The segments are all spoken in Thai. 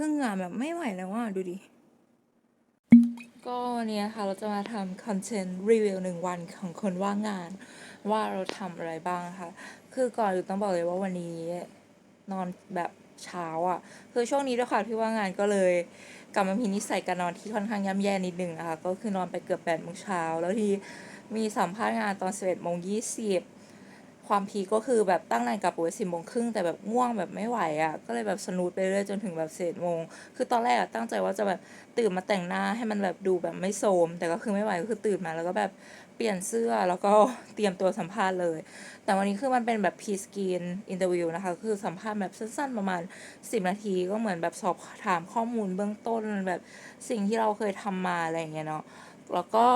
คือเงื่อแบบไม่ไหวแล้วอะดูดิ ก็วันนี้นะคะเราจะมาทำคอนเทนต์รีวิวหนึ่งวันของคนว่างงาน ว่าเราทำอะไรบ้างนะคะคือก่อนอื่นต้องบอกเลยว่าวันนี้นอนแบบเช้าอะ คือช่วงนี้ด้วยความที่ว่างงานก็เลยกลับมามีนิสัยการนอนที่ค่อนข้างย่ำแย่นิดนึงนะคะก็คือนอนไปเกือบแปดโมงเช้าแล้วทีมีสัมภาษณ์งานตอนสิบเอ็ดโมงยี่สิบ ความพีก็คือแบบตั้งนาฬิกาปลุกไว้สิบโมงครึ่งแต่แบบง่วงแบบไม่ไหวอะ่ะก็เลยแบบสนุดไปเรื่อยจนถึงแบบเศษโมงคือตอนแรกอะตั้งใจว่าจะแบบตื่นมาแต่งหน้าให้มันแบบดูแบบไม่โทรมแต่ก็คือไม่ไหวก็คือตื่นมาแล้วก็แบบเปลี่ยนเสื้อแล้วก็เตรียมตัวสัมภาษณ์เลย แต่วันนี้คือมันเป็นแบบพีสกีนอินเตอร์วิวนะคะ คือสัมภาษณ์แบบสั้นๆประมาณ 10 นาทีก็เหมือนแบบสอบถามข้อมูลเบื้องต้นแบบสิ่งที่เราเคยทำมาอะไรอย่างเงี้ยเนาะแล้วก็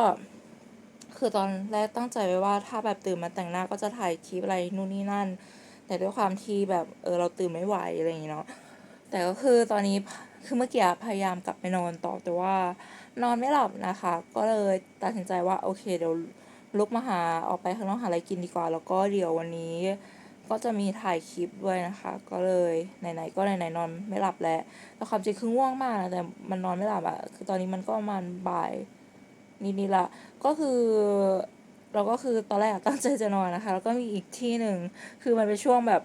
คือตอนแรกตั้งใจไว้ว่าถ้าแบบตื่นมาแต่งหน้าก็จะถ่ายคลิปอะไรนู่นนี่นั่น แต่ด้วยความที่แบบเออเราตื่นไม่ไหวอะไรอย่างเงี้ยเนาะแต่ก็คือตอนนี้คือเมื่อกี้พยายามกลับไปนอนต่อแต่ว่านอนไม่หลับนะคะ ก็เลยตัดสินใจว่าโอเคเดี๋ยวลุกมาหาออกไปข้างนอกหาอะไรกินดีกว่า แล้วก็เดี๋ยววันนี้ ก็จะมีถ่ายคลิปด้วยนะคะ ก็เลยไหนๆก็ไหนๆนอนไม่หลับแล้วแต่ความจริงคือง่วงมากนะแต่มันนอนไม่หลับอะคือตอนนี้มันก็ประมาณบ่าย นิดๆละก็คือเราก็คือตอนแรกตั้งใจจะนอนนะคะ แล้วก็มีอีกที่หนึ่งคือมันเป็นช่วงแบบ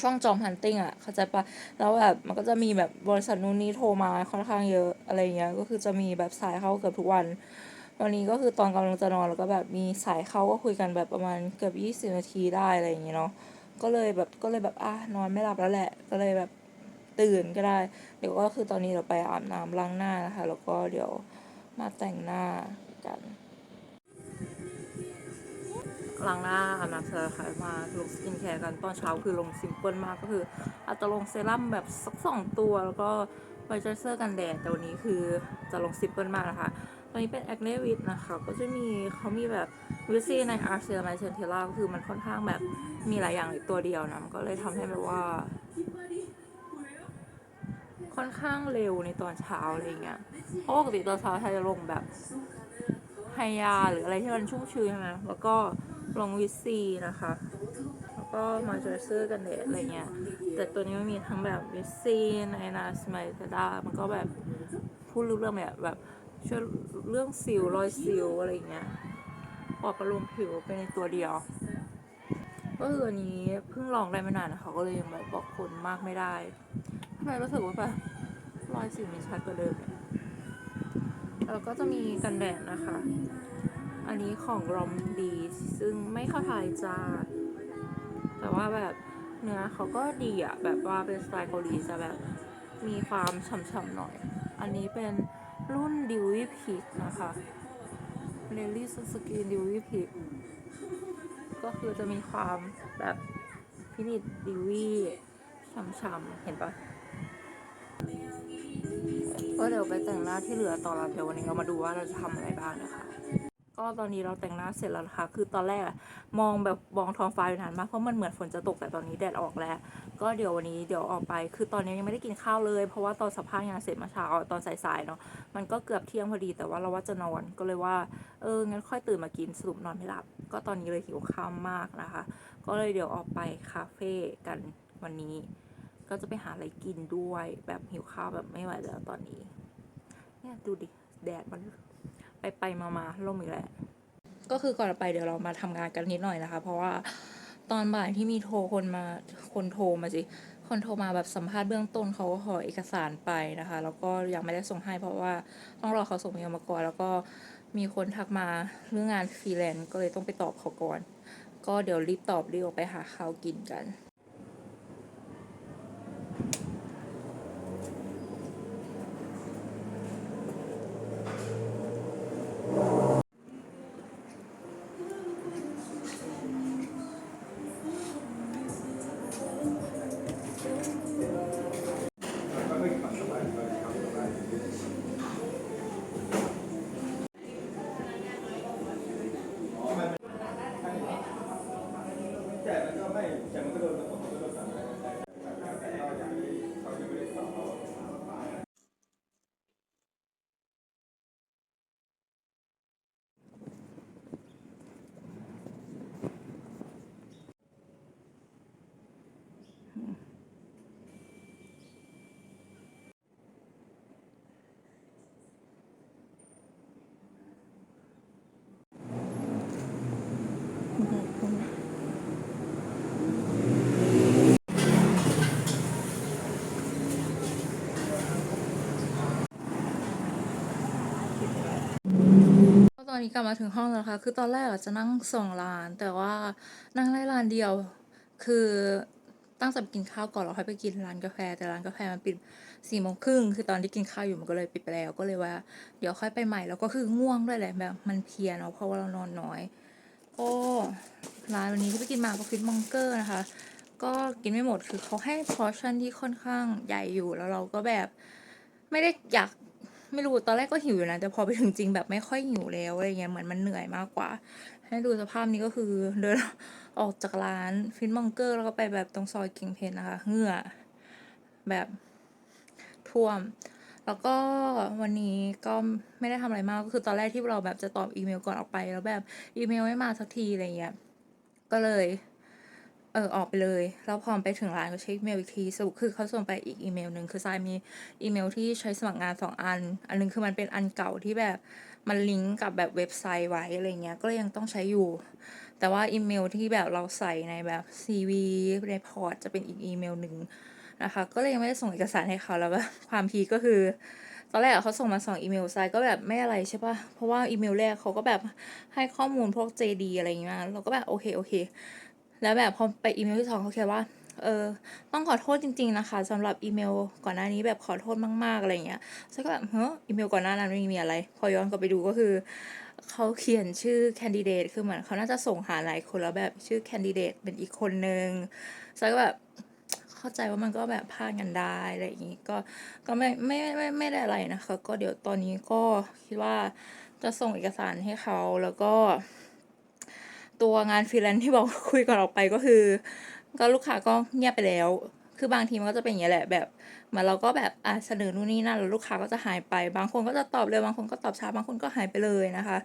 ช่วงจอมฮันติงอะ เข้าใจปะแล้วแบบมันก็จะมีแบบบริษัทนู้นนี้โทรมาค่อนข้างเยอะอะไรเงี้ย ก็คือจะมีแบบสายเข้าเกือบทุกวัน วันนี้ก็คือตอนกำลังจะนอนแล้วก็แบบมีสายเข้าก็คุยกันแบบประมาณเกือบยี่สิบนาทีได้อะไรอย่างเงี้ยเนาะ ก็เลยแบบก็เลยแบบอะนอนไม่หลับแล้วแหละ ก็เลยแบบตื่นก็ได้ เดี๋ยวก็คือตอนนี้เราไปอาบน้ำล้างหน้านะคะ แล้วก็เดี๋ยว มาแต่งหน้ากัน ล้างหน้าอาบน้ำเสร็จค่ะมาลงสกินแคร์กันตอนเช้าคือลงซิมเพิลมากก็คืออาจจะลงเซรั่มแบบสักสองตัวแล้วก็ไวเจอร์เซอร์กันแดดแต่วันนี้คือจะลงซิมเพิลมากนะคะตอนนี้เป็นแอคเนวิดนะคะ ก็จะมีเขามีแบบวิซีในอาร์เซลไมเซนเทล่าก็คือมันค่อนข้างแบบมีหลายอย่างในตัวเดียวนะ มันก็เลยทำให้แบบว่า ค่อนข้างเร็วในตอนเช้าอะไรเงี้ย เพราะปกติตอนเช้าไทยจะลงแบบไฮยาหรืออะไรที่มันชุ่มชื้นใช่ไหมแล้วก็ลงวิตซีนะคะ แล้วก็มอยเจอร์เซอร์กันแดดอะไรเงี้ย แต่ตัวนี้มันมีทั้งแบบวิตซีไนนาสไมเทดามันก็แบบพูดรู้เรื่องแบบแบบช่วยเรื่องสิวรอยสิวอะไรเงี้ยปลอบประโลมผิวไปในตัวเดียวก็คืออันนี้เพิ่งลองได้ไม่นานนะคะก็เลยยังแบบบอกคนมากไม่ได้ ทำไมรู้สึกว่าแบบรอยสิวมันชัดกว่าเดิมแล้วก็จะมีกันแดดนะคะ อันนี้ของรอมดีซึ่งไม่เข้าทายจ้า แต่ว่าแบบเนื้อเขาก็ดีอะแบบว่าเป็นสไตล์เกาหลีจะแบบมีความฉ่ำๆหน่อย อันนี้เป็นรุ่นดิว y ี p ิกนะคะเ e ลลี่สกินดิว y ี p ิกก็คือจะมีความแบบพินิดดิวี่ฉ่ำๆเห็นปะ ก็เดี๋ยวไปแต่งหน้าที่เหลือต่อแล้วเดี๋ยววันนี้เรามาดูว่าเราจะทำอะไรบ้างนะคะ ก็ตอนนี้เราแต่งหน้าเสร็จแล้วนะคะ คือตอนแรกมองแบบมองท้องฟ้าอยู่นานมากเพราะมันเหมือนฝนจะตกแต่ตอนนี้แดดออกแล้ว ก็เดี๋ยววันนี้เดี๋ยวออกไป คือตอนนี้ยังไม่ได้กินข้าวเลย เพราะว่าตอนสัมภาษณ์งานเสร็จมาเช้าตอนสายๆเนาะ มันก็เกือบเที่ยงพอดีแต่ว่าเราว่าจะนอนก็เลยว่าเอองั้นค่อยตื่นมากินสรุปนอนไม่หลับ ก็ตอนนี้เลยหิวข้าวมากนะคะ ก็เลยเดี๋ยวออกไปคาเฟ่กันวันนี้ ก็จะไปหาอะไรกินด้วยแบบหิวข้าวแบบไม่ไหวแล้วตอนนี้ เนี่ยดูดิแดดมันไปไปๆมาๆล่มอีกแล้วก็คือก่อนไปเดี๋ยวเรามาทำงานกันนิดหน่อยนะคะ เพราะว่าตอนบ่ายที่มีโทรคนมาคนโทรมาสิคนโทรมาแบบสัมภาษณ์เบื้องต้นเขาก็ขอเอกสารไปนะคะ แล้วก็ยังไม่ได้ส่งให้เพราะว่าต้องรอเขาส่งเมลมาก่อนแล้วก็มีคนทักมาเรื่องงานฟรีแลนซ์ก็เลยต้องไปตอบเขาก่อน ก็เดี๋ยวรีบตอบรีบออกไปหาข้าวกินกัน แต่มันก็ไม่แต่มันก็โดนกระทบมันก็โดนสั่งแต่แต่เราอย่างที่เขายังไม่ได้สอบเขาอืม ตอนนี้กลับมาถึงห้องแล้วนะคะคือตอนแรกจะนั่งสองร้าน แต่ว่านั่งได้ร้านเดียว คือตั้งใจไปกินข้าวก่อนแล้วค่อยไปกินร้านกาแฟ แต่ร้านกาแฟมันปิดสี่โมงครึ่งคือตอนที่กินข้าวอยู่มันก็เลยปิดไปแล้ว ก็เลยว่า เดี๋ยวค่อยไปใหม่แล้วก็คือง่วงด้วยแหละแบบมันเพลียเนาะเพราะว่าเรานอนน้อยก็ร้านวันนี้ที่ไปกินมาก็ฟิตมองเกอร์นะคะ ก็กินไม่หมดคือเขาให้พอร์ชั่นที่ค่อนข้างใหญ่อยู่แล้วเราก็แบบไม่ได้อยาก ไม่รู้ตอนแรกก็หิวอยู่นะแต่พอไปถึงจริงแบบไม่ค่อยหิวแล้วอะไรเงี้ยเหมือนมันเหนื่อยมากกว่า ให้ดูสภาพนี้ก็คือเดินออกจากร้านฟินมองเกอร์แล้วก็ไปแบบตรงซอยกิ่งเพนนะคะเหงื่อแบบท่วม แล้วก็วันนี้ก็ไม่ได้ทำอะไรมากก็คือตอนแรกที่เราแบบจะตอบอีเมลก่อนออกไป แล้วแบบอีเมลไม่มาสักทีอะไรเงี้ยก็เลย เออออกไปเลยแล้วพอไปถึงร้านก็เช็คอีเมลอีกทีสรุปคือเขาส่งไปอีกอีเมลหนึ่งคือทรายมีอีเมลที่ใช้สมัครงานสองอัน อันนึงคือมันเป็นอันเก่าที่แบบมันลิงก์กับแบบเว็บไซต์ไว้อะไรเงี้ยก็เลยยังต้องใช้อยู่ แต่ว่าอีเมลที่แบบเราใส่ในแบบ CV ในพอร์ตจะเป็นอีกอีเมลหนึ่งนะคะ ก็เลยยังไม่ได้ส่งเอกสารให้เขาแล้วแบบความพีก็คือตอนแรกเขาส่งมาสองอีเมลไซด์ก็แบบไม่อะไรใช่ปะเพราะว่าอีเมลแรกเขาก็แบบให้ข้อมูลพวก JD อะไรอย่างเงี้ยเราก็แบบโอเคโอเค แล้วแบบพอไปอีเมลที่สองเขาเขียนว่าเออต้องขอโทษจริง ๆ นะคะสำหรับอีเมลก่อนหน้านี้แบบขอโทษมากๆอะไรเงี้ยฉันก็แบบเฮ้ออีเมลก่อนหน้านั้นไม่มีอะไร พอย้อนกลับไปดูก็คือเขาเขียนชื่อแคนดิเดตคือเหมือนเขาน่าจะส่งหาหลายคนแล้วแบบชื่อแคนดิเดตเป็นอีกคนนึงฉันก็แบบเข้าใจว่ามันก็แบบพลาดกันได้อะไรอย่างงี้ก็ก็ไม่ไม่ไม่ไม่ได้อะไรนะคะ ก็เดี๋ยวตอนนี้ก็คิดว่าจะส่งเอกสารให้เขาแล้วก็ ตัวงานฟรีแลนซ์ที่บอกคุยก่อนออกไปก็คือ ก็ลูกค้าก็เงียบไปแล้ว คือบางทีมันก็จะเป็นอย่างนี้แหละแบบเหมือนเราก็แบบอะเสนอนู่นนี่นั่นแล้วลูกค้าก็จะหายไป บางคนก็จะตอบเร็วบางคนก็ตอบช้าบางคนก็หายไปเลยนะคะ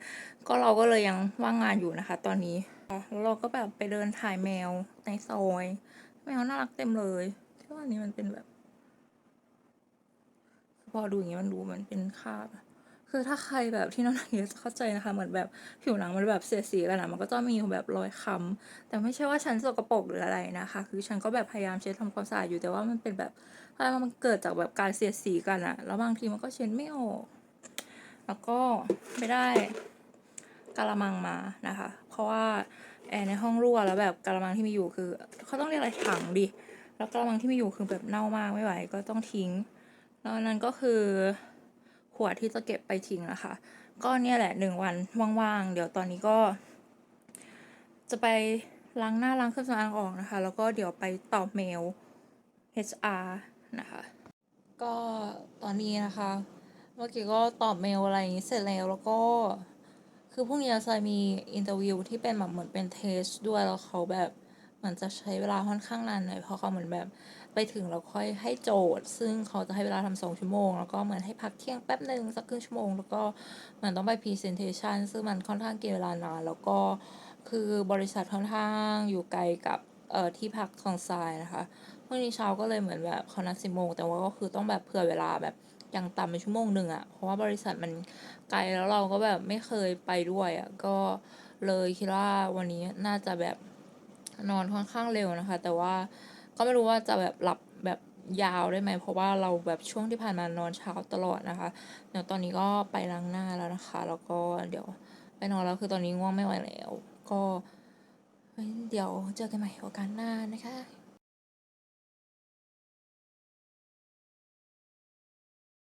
ก็เราก็เลยยังว่างงานอยู่นะคะ ตอนนี้แล้วเราก็แบบไปเดินถ่ายแมวในซอยแมวน่ารักเต็มเลยที่ว่านี้มันเป็นแบบ พอดูอย่างเงี้ยมันดูมันเป็นคาบ คือถ้าใครแบบที่น้องๆจะเข้าใจนะคะ เหมือนแบบผิวหนังมันแบบเสียสีกันอะมันก็จะมีแบบรอยค้ำแต่ไม่ใช่ว่าฉันสกปรกหรืออะไรนะคะ คือฉันก็แบบพยายามเช็ดทำความสะอาดอยู่แต่ว่ามันเป็นแบบถ้ามันเกิดจากแบบการเสียสีกันอะแล้วบางทีมันก็เช็ดไม่ออก แล้วก็ไม่ได้กะละมังมานะคะ เพราะว่าแอร์ในห้องรั่วแล้วแบบกะละมังที่มีอยู่คือเขาต้องเรียกอะไรถังดิแล้วกะละมังที่มีอยู่คือแบบเน่ามากไม่ไหวก็ต้องทิ้ง แล้วนนั้นก็คือ ขวดที่จะเก็บไปทิ้งนะคะ ก็เนี่ยแหละหนึ่งวันว่างๆ เดี๋ยวตอนนี้ก็ จะไปล้างหน้าล้างเครื่องสำอางออกนะคะ แล้วก็เดี๋ยวไปตอบเมล HR นะคะ ก็ตอนนี้นะคะ เมื่อกี้ก็ตอบเมลอะไรอย่างนี้เสร็จแล้วแล้วก็คือพรุ่งนี้จะมีอินเตอร์วิวที่เป็นแบบเหมือนเป็นเทสด้วยแล้วเขาแบบ มือนจะใช้เวลาค่อนข้างนานหน่อยเพราะเขาเหมือนแบบไปถึงแล้วค่อยให้โจทย์ ซึ่งเขาจะให้เวลาทำสองชั่วโมง แล้วก็เหมือนให้พักเที่ยงแป๊บหนึ่งสักครึ่งชั่วโมง แล้วก็เหมือนต้องไปพรีเซนเทชันซึ่งมันค่อนข้างกินเวลานานแล้วก็คือบริษัทค่อนข้างอยู่ไกลกับเอ่อที่พักของทรายนะคะพรุ่งนี้เช้าก็เลยเหมือนแบบเขานัดสิบโมงแต่ว่าก็คือต้องแบบเผื่อเวลาแบบอย่างต่ำเป็นชั่วโมงหนึ่งอะเพราะว่าบริษัทมันไกลแล้วเราก็แบบไม่เคยไปด้วยอะก็เลยคิดว่าวันนี้น่าจะแบบ นอนค่อนข้างเร็วนะคะ แต่ว่าก็ไม่รู้ว่าจะแบบหลับแบบยาวได้ไหมเพราะว่าเราแบบช่วงที่ผ่านมานอนเช้าตลอดนะคะเดี๋ยวตอนนี้ก็ไปล้างหน้าแล้วนะคะ แล้วก็เดี๋ยวไปนอนแล้วคือตอนนี้ง่วงไม่ไหวแล้ว ก็เดี๋ยวเจอกันใหม่โอกาสหน้านะคะ